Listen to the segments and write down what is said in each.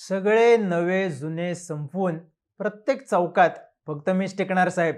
सगळे नवे जुने संपवून प्रत्येक चौकात फक्त मीच टिकणार साहेब.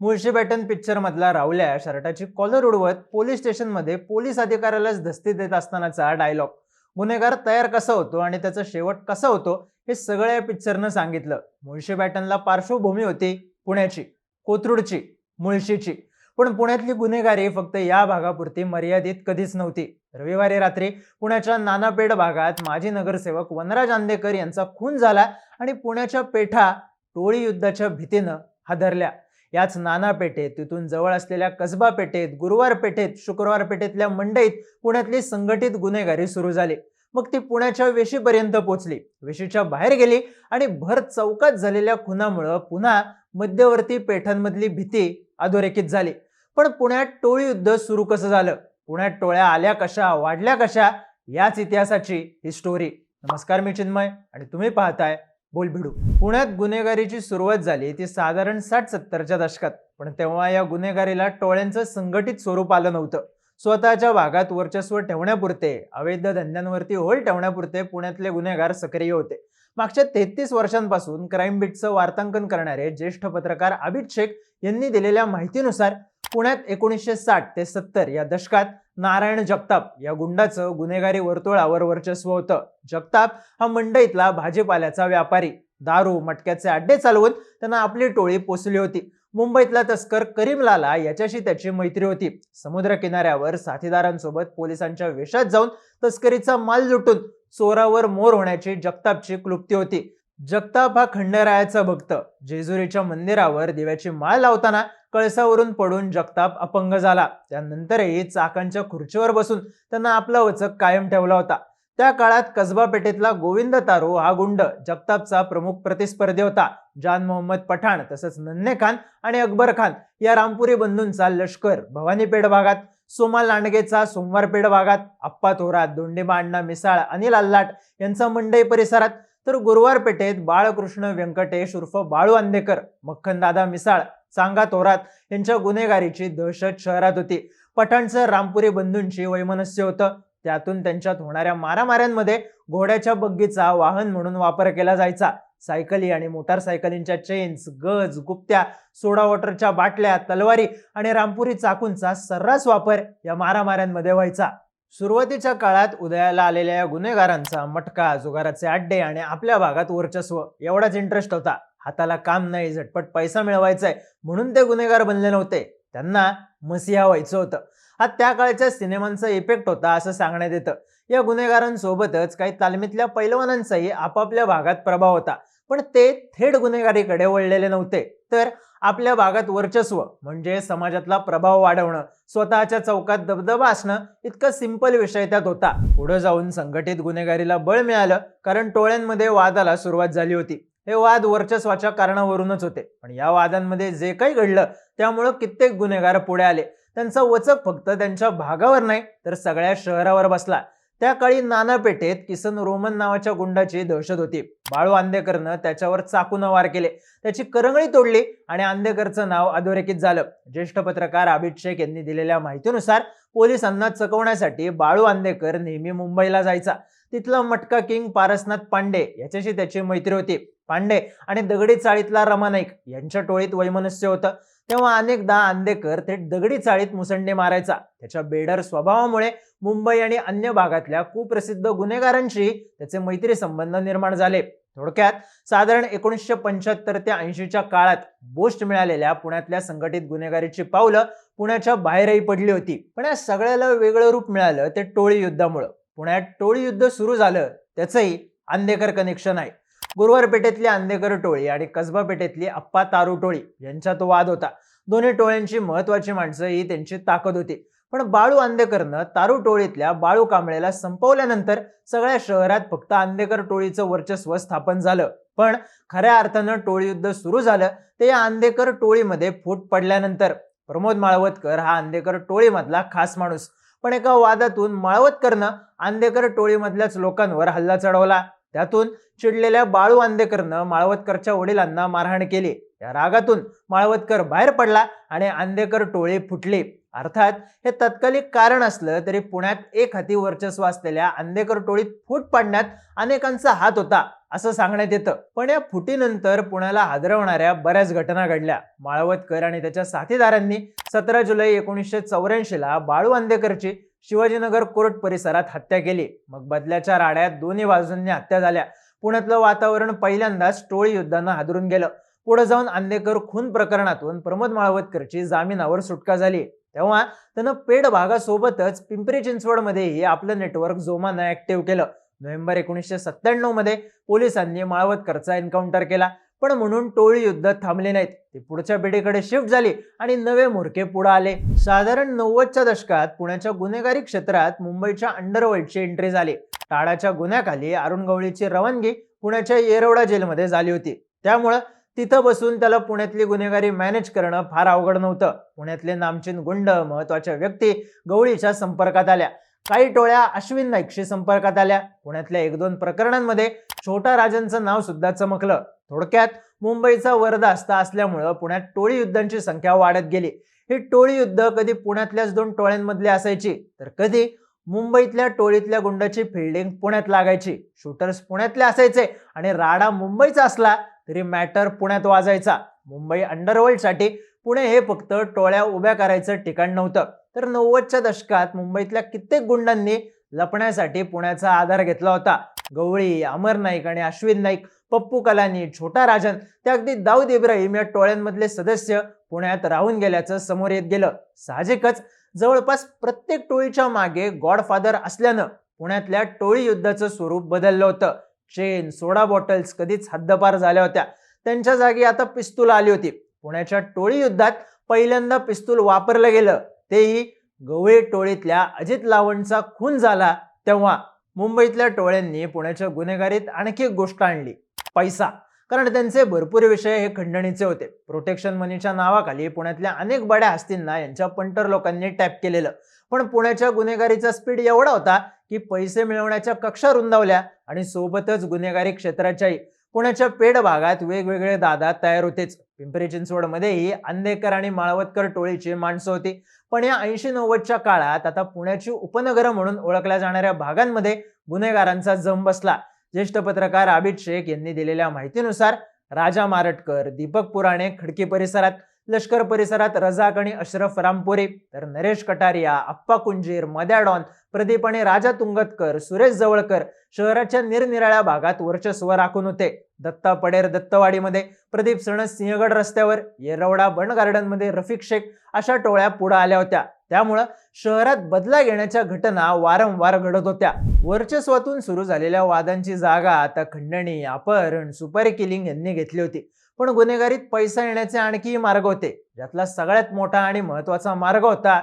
मुळशी बॅटन पिक्चरमधला रावल्या शर्टाची कॉलर उडवत पोलीस स्टेशनमध्ये पोलीस अधिकाऱ्यालाच धस्ती देत असतानाचा डायलॉग. गुन्हेगार तयार कसा होतो आणि त्याचा शेवट कसा होतो हे सगळं या पिक्चरनं सांगितलं. मुळशी बॅटनला पार्श्वभूमी होती पुण्याची कोथरूडची मुळशीची. पण पुण्यातली गुन्हेगारी फक्त या भागापुरती मर्यादित कधीच नव्हती. रविवारी रात्री पुण्याच्या नानापेठ भागात माजी नगरसेवक वनराज आंदेकर यांचा खून झाला आणि पुण्याच्या पेठा टोळी युद्धाच्या भीतीनं हादरल्या. याच नाना पेठेत तिथून जवळ असलेल्या कसबा पेठेत गुरुवार पेठेत शुक्रवार पेठेतल्या मंडईत पुण्यातली संघटित गुन्हेगारी सुरू झाली. मग ती पुण्याच्या वेशीपर्यंत पोचली. वेशीच्या बाहेर गेली आणि भर चौकात झालेल्या खुनामुळं पुन्हा मध्यवर्ती पेठांमधली भीती अधोरेखित झाली. पण पुण्यात टोळी युद्ध सुरू कसं झालं? पुण्यात टोळ्या आल्या कशा वाढल्या कशा? याच इतिहासाची ही स्टोरी नमस्कार मी चिन्मय आणि तुम्ही पाहताय बोल भिडू पुण्यात गुन्हेगारीची सुरुवात झाली ती साधारण साठ सत्तरच्या दशकात. पण तेव्हा या गुन्हेगारीला टोळ्यांचं संघटित स्वरूप आलं नव्हतं. स्वतःच्या भागात वर्चस्व ठेवण्यापुरते अवैध धंद्यांवरती होल ठेवण्यापुरते पुण्यातले गुन्हेगार सक्रिय होते. मागच्या तेहतीस वर्षांपासून क्राईम बीटचं वार्तांकन करणारे ज्येष्ठ पत्रकार अभित शेख यांनी दिलेल्या माहितीनुसार पुण्यात एकोणीसशे साठ ते सत्तर या दशकात नारायण जगताप या गुंडाचं गुन्हेगारी वर्तुळावर वर्चस्व होतं. जगताप हा मंडईतला भाजीपाल्याचा व्यापारी. दारू मटक्याचे अड्डे चालवून त्यांना आपली टोळी पोचली होती. मुंबईतला तस्कर करीम लाला याच्याशी त्याची मैत्री होती. समुद्र किनाऱ्यावर साथीदारांसोबत पोलिसांच्या वेशात जाऊन तस्करीचा माल लुटून चोरावर मोर होण्याची जगतापची क्लुप्ती होती. जगताप हा खंडरायाचा भक्त. जेजुरीच्या मंदिरावर दिव्याची माळ लावताना कळसावरून पडून जगताप अपंग झाला. त्यानंतरही चाकांच्या खुर्चीवर बसून त्यांना आपला वचक कायम ठेवला होता. त्या काळात कसबा पेठेतला गोविंद तारो हा गुंड जगतापचा प्रमुख प्रतिस्पर्धी होता. जान मोहम्मद पठाण तसंच नन्हे खान आणि अकबर खान या रामपुरी बंधूंचा लष्कर भवानीपेठ भागात सोमा लांडगेचा सोमवारपेठ भागात आप्पा थोरात दोंडेबा अण्णा मिसाळ अनिल अल्लाट यांचा मंडई परिसरात. तर गुरुवार पेठेत बाळकृष्ण व्यंकटेश उर्फ बाळू आंदेकर मक्खनदादा मिसाळ चांगा थोरात यांच्या गुन्हेगारीची दहशत शहरात होती. पठाणचं रामपुरी बंधूंची वैमनस्य होतं. त्यातून त्यांच्यात होणाऱ्या मारामाऱ्यांमध्ये घोड्याच्या बग्गीचा वाहन म्हणून वापर केला जायचा. सायकली आणि मोटारसायकलींच्या चेन्स गज गुप्त्या सोडा वॉटरच्या बाटल्या तलवारी आणि रामपुरी चाकूंचा सर्रास वापर या मारामाऱ्यांमध्ये व्हायचा. सुरुवातीच्या काळात उदयाला आलेल्या या गुन्हेगारांचा मटका जुगाराचे अड्डे आणि आपल्या भागात वर्चस्व एवढाच इंटरेस्ट होता. हाताला काम नाही झटपट पैसा मिळवायचाय म्हणून ते गुन्हेगार बनले नव्हते. त्यांना मसिहा व्हायचं होतं. हा त्या काळच्या सिनेमांचा इफेक्ट होता असं सांगण्यात येतं. या गुन्हेगारांसोबतच काही तालमीतल्या पैलवानांचाही आपापल्या भागात प्रभाव होता. पण ते थेट गुन्हेगारीकडे वळलेले नव्हते. तर आपल्या भागात वर्चस्व म्हणजे समाजातला प्रभाव वाढवणं स्वतःच्या चौकात दबदबा असणं इतका सिंपल विषय त्यात होता. पुढे जाऊन संघटित गुन्हेगारीला बळ मिळालं कारण टोळ्यांमध्ये वादाला सुरुवात झाली होती. हे वाद वर्चस्वाच्या कारणावरूनच होते. पण या वादांमध्ये जे काही घडलं त्यामुळं कित्येक गुन्हेगार पुढे आले. त्यांचा वचक फक्त त्यांच्या भागावर नाही तर सगळ्या शहरावर बसला. त्या काळी नानापेठेत किसन रोमन नावाच्या गुंडाची दहशत होती. बाळू आंदेकरनं त्याच्यावर चाकून वार केले. त्याची करंगळी तोडली आणि आंदेकरचं नाव अधोरेखित झालं. ज्येष्ठ पत्रकार अभित शेख यांनी दिलेल्या माहितीनुसार पोलिसांना चकवण्यासाठी बाळू आंदेकर नेहमी मुंबईला जायचा. तिथला मटका किंग पारसनाथ पांडे याच्याशी त्याची मैत्री होती. पांडे आणि दगडी चाळीतला रमा नाईक यांच्या टोळीत वैमनस्य होतं. तेव्हा अनेकदा आंदेकर थेट दगडी चाळीत मुसंडे मारायचा. त्याच्या बेडर स्वभावामुळे मुंबई आणि अन्य भागातल्या कुप्रसिद्ध गुन्हेगारांशी त्याचे मैत्री संबंध निर्माण झाले. थोडक्यात साधारण एकोणीसशे पंच्याहत्तर ते ऐंशीच्या काळात बोस्ट मिळालेल्या पुण्यातल्या संघटित गुन्हेगारीची पावलं पुण्याच्या बाहेरही पडली होती. पण या सगळ्याला वेगळं रूप मिळालं ते टोळी युद्धामुळं. पुण्यात टोळी युद्ध सुरू झालं त्याचंही आंदेकर कनेक्शन आहे. गुरुवार पेठेतली आंदेकर टोळी आणि कसबा पेठेतली अप्पा तारू टोळी यांच्यात वाद होता. दोन्ही टोळ्यांची महत्वाची माणसं ही त्यांची ताकद होती. पण बाळू आंदेकरनं तारू टोळीतल्या बाळू कांबळेला संपवल्यानंतर सगळ्या शहरात फक्त आंदेकर टोळीचं वर्चस्व स्थापन झालं. पण खऱ्या अर्थानं टोळी युद्ध सुरू झालं ते या आंदेकर टोळीमध्ये फूट पडल्यानंतर. प्रमोद माळवतकर हा आंदेकर टोळीमधला खास माणूस. पण एका वादातून माळवतकरनं आंदेकर टोळीमधल्याच लोकांवर हल्ला चढवला. त्यातून चिडलेल्या बाळू आंदेकरनं माळवतकरच्या वडिलांना मारहाण केली. या रागातून माळवतकर बाहेर पडला आणि आंदेकर टोळी फुटले. अर्थात हे तत्कालिक कारण असलं तरी पुण्यात एक हाती वर्चस्व असलेल्या आंदेकर टोळीत फूट पाडण्यात अनेकांचा हात होता असं सांगण्यात येतं. पण या फुटीनंतर पुण्याला हादरवणाऱ्या बऱ्याच घटना घडल्या. माळवतकर आणि त्याच्या साथीदारांनी सतरा जुलै एकोणीसशे चौऱ्याऐंशीला बाळू आंदेकरची शिवाजीनगर कोर्ट परिसरात हत्या केली. मग बदल्याच्या राड्यात दोन्ही बाजूंनी हत्या झाल्या. पुण्यातलं वातावरण पहिल्यांदाच टोळी युद्धानं हादरून गेलं. पुढे जाऊन आंदेकर खून प्रकरणातून प्रमोद माळवतकरची जामिनावर सुटका झाली. तेव्हा त्यानं पेड भागासोबतच पिंपरी चिंचवडमध्येही आपलं नेटवर्क जोमानं ऍक्टिव्ह केलं. नोव्हेंबर एकोणीसशे सत्त्याण्णवमध्ये पोलिसांनी माळवतकरचा एन्काउंटर केला. पण म्हणून टोळी युद्ध थांबले नाहीत. ते पुढच्या पिढीकडे शिफ्ट झाली आणि नवे मोरके पुढे आले. साधारण नव्वदच्या दशकात पुण्याच्या गुन्हेगारी क्षेत्रात मुंबईच्या अंडरवर्ल्डची एंट्री झाली. टाळाच्या गुन्ह्याखाली अरुण गवळीची रवानगी पुण्याच्या येरवडा जेलमध्ये झाली होती. त्यामुळं तिथं बसून त्याला पुण्यातली गुन्हेगारी मॅनेज करणं फार अवघड नव्हतं. पुण्यातले नामचीन गुंड महत्त्वाच्या व्यक्ती गवळीच्या संपर्कात आल्या. काही टोळ्या अश्विन नाईकशी संपर्कात आल्या. पुण्यातल्या एक दोन प्रकरणांमध्ये छोटा राजांचं नाव सुद्धा चमकलं. थोडक्यात मुंबईचा वरदास्ता असल्यामुळं पुण्यात टोळी युद्धांची संख्या वाढत गेली. ही टोळी युद्ध कधी पुण्यातल्याच दोन टोळ्यांमधली असायची? तर कधी मुंबईतल्या टोळीतल्या गुंडाची फिल्डिंग पुण्यात लागायची? शूटर्स पुण्यातले असायचे आणि राडा मुंबईचा असला तरी मॅटर पुण्यात वाजायचा. मुंबई अंडरवर्ल्डसाठी पुणे हे फक्त टोळ्या उभ्या करायचं ठिकाण नव्हतं. तर नव्वदच्या दशकात मुंबईतल्या कित्येक गुंडांनी लपण्यासाठी पुण्याचा आधार घेतला होता. गवळी अमर नाईक आणि अश्विन नाईक पप्पू कलानी छोटा राजन ते अगदी दाऊद इब्राहिम या टोळ्यांमधले सदस्य पुण्यात राहून गेल्याचं समोर येत गेलं. साहजिकच जवळपास प्रत्येक टोळीच्या मागे गॉडफादर असल्यानं पुण्यातल्या टोळी युद्धाचं स्वरूप बदललं होतं. चेन सोडा बॉटल्स कधीच हद्दपार झाल्या होत्या. त्यांच्या जागी आता पिस्तूल आली होती. पुण्याच्या टोळी युद्धात पहिल्यांदा पिस्तूल वापरलं गेलं. तेही गवळी टोळीतल्या अजित लावणचा खून झाला तेव्हा मुंबईतल्या टोळ्यांनी पुण्याच्या गुन्हेगारीत आणखी एक गोष्ट आणली पैसा. कारण त्यांचे भरपूर विषय हे खंडणीचे होते. प्रोटेक्शन मनीच्या नावाखाली पुण्यातल्या अनेक बड्या हस्तींना यांच्या पंटर लोकांनी टॅप केलेलं. पण पुण्याच्या गुन्हेगारीचा स्पीड एवढा होता की पैसे मिळवण्याच्या कक्षा रुंदावल्या आणि सोबतच गुन्हेगारी क्षेत्राच्याही. पुण्याच्या पेड भागात वेगवेगळे दादा तयार होतेच. पिंपरी चिंचवडमध्येही अंधेकर आणि माळवतकर टोळीची माणसं होती. पण या ऐंशी नव्वदच्या काळात आता पुण्याची उपनगरं म्हणून ओळखल्या जाणाऱ्या भागांमध्ये गुन्हेगारांचा जम बसला. ज्येष्ठ पत्रकार आबिद शेख यांनी दिलेल्या माहितीनुसार राजा मारटकर दीपक पुराणे खडकी परिसरात लष्कर परिसरात रजाक आणि अशरफ रामपुरी तर नरेश कटारिया अप्पा कुंजीर मद्याडॉन प्रदीप आणि राजा तुंगतकर सुरेश जवळकर शहराच्या निरनिराळ्या भागात वर्चस्व राखून होते. दत्ता पडेर दत्तवाडीमध्ये प्रदीप सणस सिंहगड रस्त्यावर येरवडा बंड गार्डनमध्ये रफिक शेख अशा टोळ्या पुढे आल्या होत्या. त्यामुळं शहरात बदला घेण्याच्या घटना वारंवार घडत होत्या. वर्चस्वातून सुरू झालेल्या वादांची जागा आता खंडणी अपहरण सुपारी किलिंग यांनी घेतली होती. पण गुन्हेगारीत पैसा येण्याचे आणखीही मार्ग होते. ज्यातला सगळ्यात मोठा आणि महत्त्वाचा मार्ग होता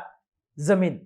जमीन.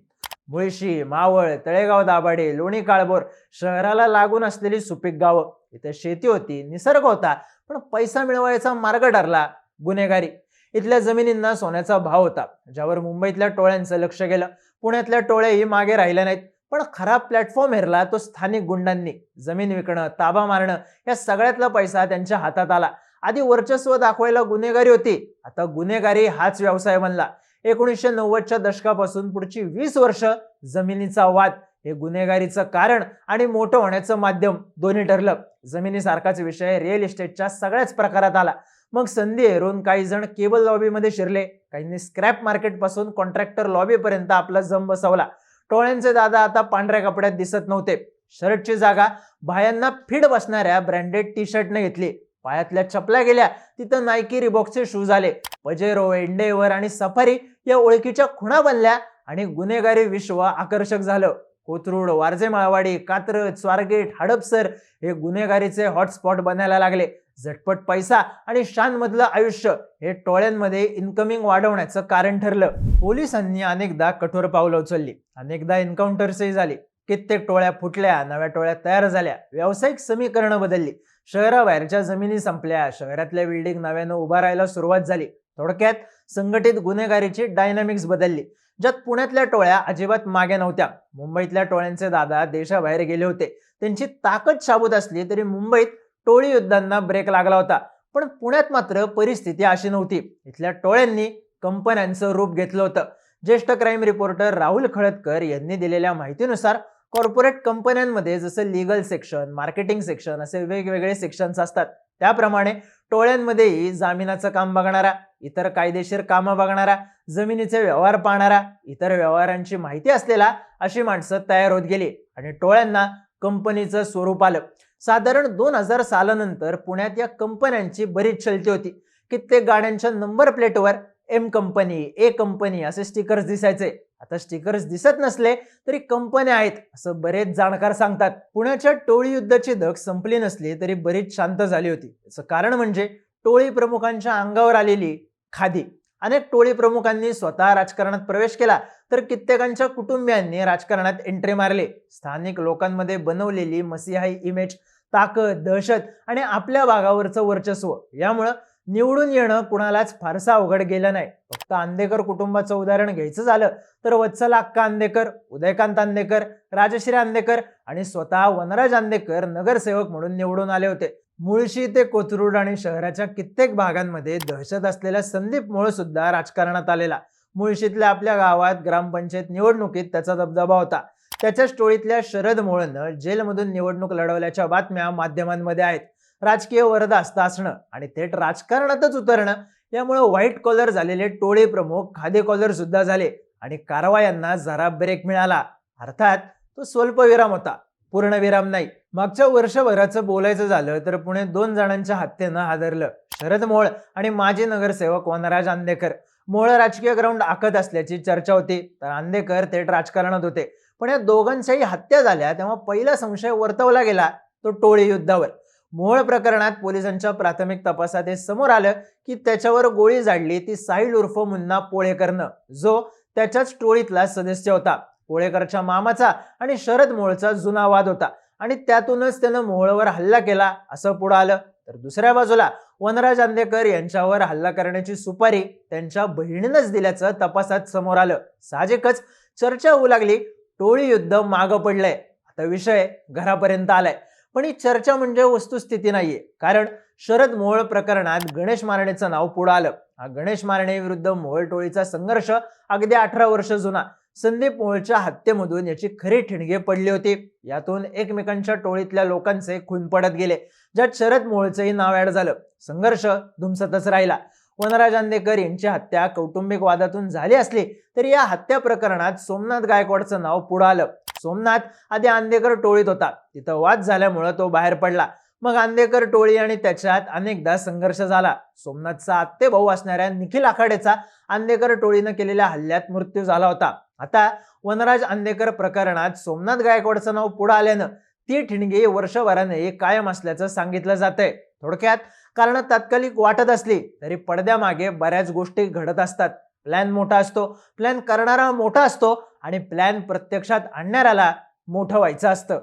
मुळशी मावळ तळेगाव दाभाडे लोणी काळभोर शहराला लागून असलेली सुपीक गावं. इथे शेती होती निसर्ग होता पण पैसा मिळवायचा मार्ग ठरला गुन्हेगारी. इथल्या जमिनींना सोन्याचा भाव होता ज्यावर मुंबईतल्या टोळ्यांचं लक्ष गेलं. पुण्यातल्या टोळ्याही मागे राहिल्या नाहीत पण खराब प्लॅटफॉर्म हेरला तो स्थानिक गुंडांनी. जमीन विकणं ताबा मारणं या सगळ्यातला पैसा त्यांच्या हातात आला. आधी वर्चस्व दाखवायला गुन्हेगारी होती आता गुन्हेगारी हाच व्यवसाय बनला. एकोणीसशे नव्वदच्या दशकापासून पुढची वीस वर्ष जमिनीचा वाद हे गुन्हेगारीचं कारण आणि मोठं होण्याचं माध्यम दोन्ही ठरलं. जमिनीसारखाच विषय रिअल इस्टेटच्या सगळ्याच प्रकारात आला. मग संधी हेरून काही जण केबल लॉबीमध्ये शिरले. काहींनी स्क्रॅप मार्केटपासून कॉन्ट्रॅक्टर लॉबीपर्यंत आपला जम बसवला. टोळ्यांचे दादा आता पांढऱ्या कपड्यात दिसत नव्हते. शर्टची जागा बायांना फिड बसणाऱ्या ब्रँडेड टी शर्टने घेतली. पायातल्या चपल्या गेल्या तिथं नायकी रिबॉक्सचे शूज आले. पजेरो एंडेवर आणि सफारी या ओळखीच्या खुणा बनल्या आणि गुन्हेगारी विश्व आकर्षक झालं. कोथरूड वारजे माळवाडी कात्रज स्वारगेट हडपसर हे गुन्हेगारीचे हॉटस्पॉट बनायला लागले. झटपट पैसा आणि शानमधलं आयुष्य हे टोळ्यांमध्ये इन्कमिंग वाढवण्याचं कारण ठरलं. पोलिसांनी अनेकदा कठोर पावलं उचलली. अनेकदा एन्काउंटर्सही झाली. कित्येक टोळ्या फुटल्या नव्या टोळ्या तयार झाल्या. व्यावसायिक समीकरणं बदलली. शहराबाहेरच्या जमिनी संपल्या. शहरातल्या बिल्डिंग नव्यानं उभा राहायला सुरुवात झाली. थोडक्यात संघटित गुन्हेगारीची डायनामिक्स बदलली. ज्यात पुण्यातल्या टोळ्या अजिबात मागे नव्हत्या. मुंबईतल्या टोळ्यांचे दादा देशाबाहेर गेले होते. त्यांची ताकद शाबूत असली तरी मुंबईत टोळी युद्धांना ब्रेक लागला होता. पण पुण्यात मात्र परिस्थिती अशी नव्हती. इथल्या टोळ्यांनी कंपन्यांचं रूप घेतलं होतं. ज्येष्ठ क्राईम रिपोर्टर राहुल खळदकर यांनी दिलेल्या माहितीनुसार कॉर्पोरेट कंपन्यांमध्ये जसं लिगल सेक्शन मार्केटिंग सेक्शन असे वेगवेगळे सेक्शन्स असतात. त्याप्रमाणे टोळ्यांमध्येही जामिनाचं काम बघणारा इतर कायदेशीर कामं बघणारा जमिनीचे व्यवहार पाहणारा इतर व्यवहारांची माहिती असलेला अशी माणसं तयार होत गेली आणि टोळ्यांना कंपनीचं स्वरूप आलं. साधारण दोन हजार सालानंतर पुण्यात या कंपन्यांची बरीच चलती होती. कित्येक गाड्यांच्या नंबर प्लेटवर एम कंपनी ए कंपनी असे स्टिकर्स दिसायचे. आता स्टिकर्स दिसत नसले तरी कंपन्या आहेत असं बरेच जाणकार सांगतात. पुण्याच्या टोळी युद्धाची धग संपली नसली तरी बरीच शांत झाली होती. याचं कारण म्हणजे टोळी प्रमुखांच्या अंगावर आलेली खादी. अनेक टोळी प्रमुखांनी स्वतः राजकारणात प्रवेश केला तर कित्येकांच्या कुटुंबियांनी राजकारणात एंट्री मारली. स्थानिक लोकांमध्ये बनवलेली मसिहाई इमेज ताकद दहशत आणि आपल्या भागावरचं वर्चस्व. यामुळं निवडून येणं कुणालाच फारसं अवघड गेलं नाही. फक्त आंदेकर कुटुंबाचं उदाहरण घ्यायचं झालं तर वत्सल अक्का आंदेकर उदयकांत आंदेकर राजश्री आंदेकर आणि स्वतः वनराज आंदेकर नगरसेवक म्हणून निवडून आले होते. मुळशी ते कोथरूड आणि शहराच्या कित्येक भागांमध्ये दहशत असलेला संदीप मोळ सुद्धा राजकारणात आलेला. मुळशीतल्या आपल्या गावात ग्रामपंचायत निवडणुकीत त्याचा दबदबा होता. त्याच्या टोळीतल्या शरद मोळनं जेलमधून निवडणूक लढवल्याच्या बातम्या माध्यमांमध्ये आहेत. राजकीय वरदास्त असणं आणि थेट राजकारणातच उतरणं यामुळे व्हाईट कॉलर झालेले टोळी प्रमुख खादे कॉलर सुद्धा झाले आणि कारवायांना जरा ब्रेक मिळाला. अर्थात तो स्वल्पविराम होता पूर्णविराम नाही. मागच्या वर्षभराचं बोलायचं झालं तर पुणे दोन जणांच्या हत्येनं हादरलं. शरद मोळ आणि माजी नगरसेवक वनराज आंदेकर. मोळ राजकीय ग्राउंड आखत असल्याची चर्चा होती तर आंदेकर थेट राजकारणात होते. पण या दोघांच्याही हत्या झाल्या तेव्हा पहिला संशय वर्तवला गेला तो टोळी युद्धावर. मोहोळ प्रकरणात पोलिसांच्या प्राथमिक तपासात हे समोर आलं की त्याच्यावर गोळी झाडली ती साहिल उर्फ मुन्ना पोळेकरनं जो त्याच्याच टोळीतला सदस्य होता. पोळेकरच्या मामाचा आणि शरद मोळचा जुना वाद होता आणि त्यातूनच त्यानं मोहोळवर हल्ला केला असं पुढं आलं. तर दुसऱ्या बाजूला वनराज आंदेकर यांच्यावर हल्ला करण्याची सुपारी त्यांच्या बहिणीनंच दिल्याचं तपासात समोर आलं. साहजिकच चर्चा होऊ लागली टोळी युद्ध मागं पडलंय. आता विषय घरापर्यंत आलाय. पण ही चर्चा म्हणजे वस्तुस्थिती नाहीये. कारण शरद मोहोळ प्रकरणात गणेश मारणेचं नाव पुढं आलं. हा गणेश मारणे विरुद्ध मोहोळ टोळीचा संघर्ष अगदी अठरा वर्ष जुना. संदीप मोहोळच्या हत्येमधून याची खरी ठिणगे पडली होती. यातून एकमेकांच्या टोळीतल्या लोकांचे खून पडत गेले. ज्यात शरद मोहोळचंही नाव ऍड झालं. संघर्ष धुमसतच राहिला. वनराज आंदेकर यांची हत्या कौटुंबिक वादातून झाली असली तरी या हत्या प्रकरणात सोमनाथ गायकवाडचं नाव पुढं आलं. सोमनाथ आधी आंदेकर टोळीत होता. तिथं वाद झाल्यामुळं तो बाहेर पडला. मग आंदेकर टोळी आणि त्याच्यात अनेकदा संघर्ष झाला. सोमनाथचा आत्ते भाऊ असणाऱ्या निखिल आखाडेचा आंदेकर टोळीनं केलेल्या हल्ल्यात मृत्यू झाला होता. आता वनराज आंदेकर प्रकरणात सोमनाथ गायकवाडचं नाव पुढे आल्यानं ती ठिणगी वर्षभराने कायम असल्याचं सांगितलं जातंय. थोडक्यात कारण तात्कालिक वाटत असली तरी पडद्यामागे बऱ्याच गोष्टी घडत असतात. प्लॅन मोठा असतो. प्लॅन करणारा मोठा असतो. आणि प्लॅन प्रत्यक्षात आणणाऱ्याला मोठं व्हायचं असतं.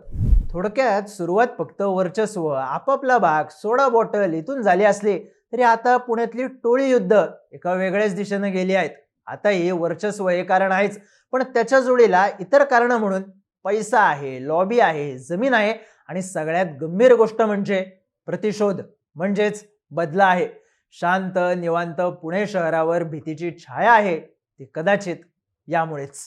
थोडक्यात सुरुवात फक्त वर्चस्व आपापला भाग सोडा बॉटल इथून झाली असली तरी आता पुण्यातली टोळी युद्ध एका वेगळ्याच दिशेनं गेली आहेत. आता हे वर्चस्व हे कारण आहेच पण त्याच्या जोडीला इतर कारणं म्हणून पैसा आहे लॉबी आहे जमीन आहे आणि सगळ्यात गंभीर गोष्ट म्हणजे प्रतिशोध म्हणजेच बदला आहे. शांत निवांत पुणे शहरावर भीतीची छाया आहे ती कदाचित यामुळेच.